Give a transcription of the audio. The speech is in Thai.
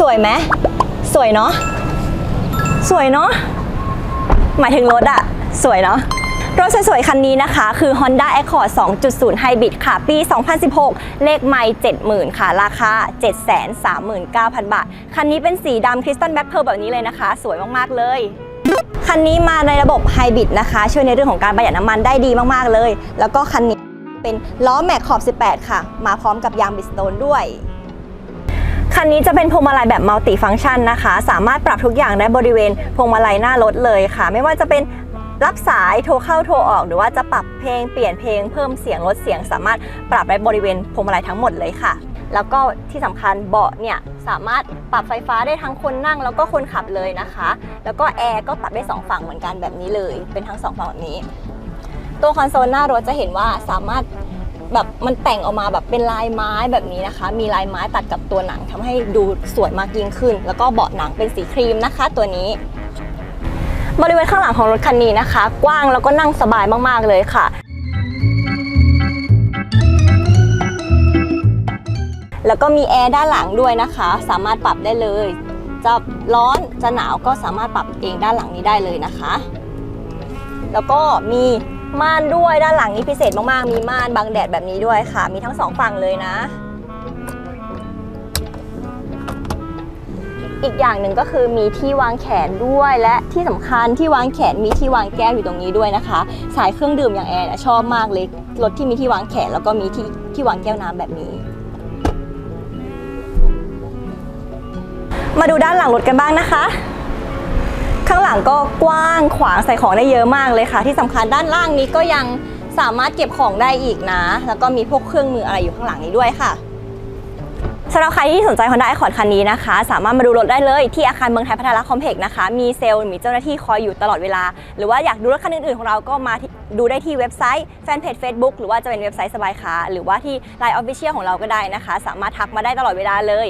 สวยไหมสวยเนาะสวยเนาะหมายถึงรถอะสวยเนาะรถสวยๆ คันนี้นะคะ คือ Honda Accord 2.0 Hybrid ค่ะ ปี 2016 เลขไม่70,000 ค่ะ ราคา 739,000 บาท คันนี้เป็นสีดำคริสตัลแบ็คเพร์แบบนี้เลยนะคะ สวยมาก ๆ เลย คันนี้มาในระบบไฮบริดนะคะ ช่วยในเรื่องของการประหยัดน้ำมันได้ดีมาก ๆ เลย แล้วก็คันนี้เป็นล้อแม็กขอบ 18 ค่ะ มาพร้อมกับยางบิสโตนด้วย คันนี้จะเป็นพวงมาลัยแบบมัลติฟังก์ชันนะคะ สามารถปรับทุกอย่างได้บริเวณพวงมาลัยหน้ารถเลยค่ะ ไม่ว่าจะเป็นรับสายโทรเข้าโทรออก หรือว่าจะปรับเพลงเปลี่ยนเพลงเพิ่มเสียงลดเสียง สามารถปรับได้บริเวณพวงมาลัยทั้งหมดเลยค่ะ แล้วก็ที่สำคัญเบาะเนี่ยสามารถปรับไฟฟ้าได้ทั้งคนนั่งแล้วก็คนขับเลยนะคะ แล้วก็แอร์ก็ปรับได้สองฝั่งเหมือนกันแบบนี้เลย เป็นทั้งสองฝั่งแบบนี้ ตัวคอนโซลหน้ารถจะเห็นว่าสามารถ แบบมันแต่งออกมาแบบเป็นลายไม้แบบนี้นะคะ มีลายไม้ตัดกับตัวหนังทำให้ดูสวยมากยิ่งขึ้น แล้วก็เบาะหนังเป็นสีครีมนะคะ ตัวนี้ บริเวณข้างหลังของรถคันนี้นะคะ กว้างแล้วก็นั่งสบายมากๆเลยค่ะแล้วก็มีแอร์ด้านหลังด้วยนะคะ สามารถปรับได้เลย จะร้อนจะหนาวก็สามารถปรับเองด้านหลังนี้ได้เลยนะคะ แล้วก็มี ม่านด้วยด้านหลังนี้พิเศษมากๆ มีม่านบังแดดแบบนี้ด้วยค่ะ มีทั้งสองฝั่งเลยนะ อีกอย่างหนึ่งก็คือมีที่วางแขนด้วยและที่สำคัญที่วางแขนมีที่วางแก้วอยู่ตรงนี้ด้วยนะคะ สายเครื่องดื่มอย่างแอร์เนี่ยชอบมากเลยรถที่มีที่วางแขนแล้วก็มีที่ที่วางแก้วน้ำแบบนี้มาดูด้านหลังรถกันบ้างนะคะางก็กว้างขวางใส่ของได้เยอะมากเลยค่ะ ที่สำคัญด้านล่างนี้ก็ยังสามารถเก็บของได้อีกนะ แล้วก็มีพวกเครื่องมืออะไรอยู่ข้างหลังนี้ด้วยค่ะสำหรับใครที่สนใจ Honda Accord คันนี้นะคะ สามารถมาดูรถได้เลยที่อาคารเมืองไทยพัฒนาคอมเพล็กซ์นะคะ มีเซลล์มีเจ้าหน้าที่คอยอยู่ตลอดเวลา หรือว่าอยากดูรถคันอื่นๆของเราก็มาดูได้ที่เว็บไซต์แฟนเพจ Facebook หรือว่าจะเป็นเว็บไซต์สบายค้าหรือว่าที่ Line Official ของเราก็ได้นะคะ สามารถทักมาได้ตลอดเวลาเลย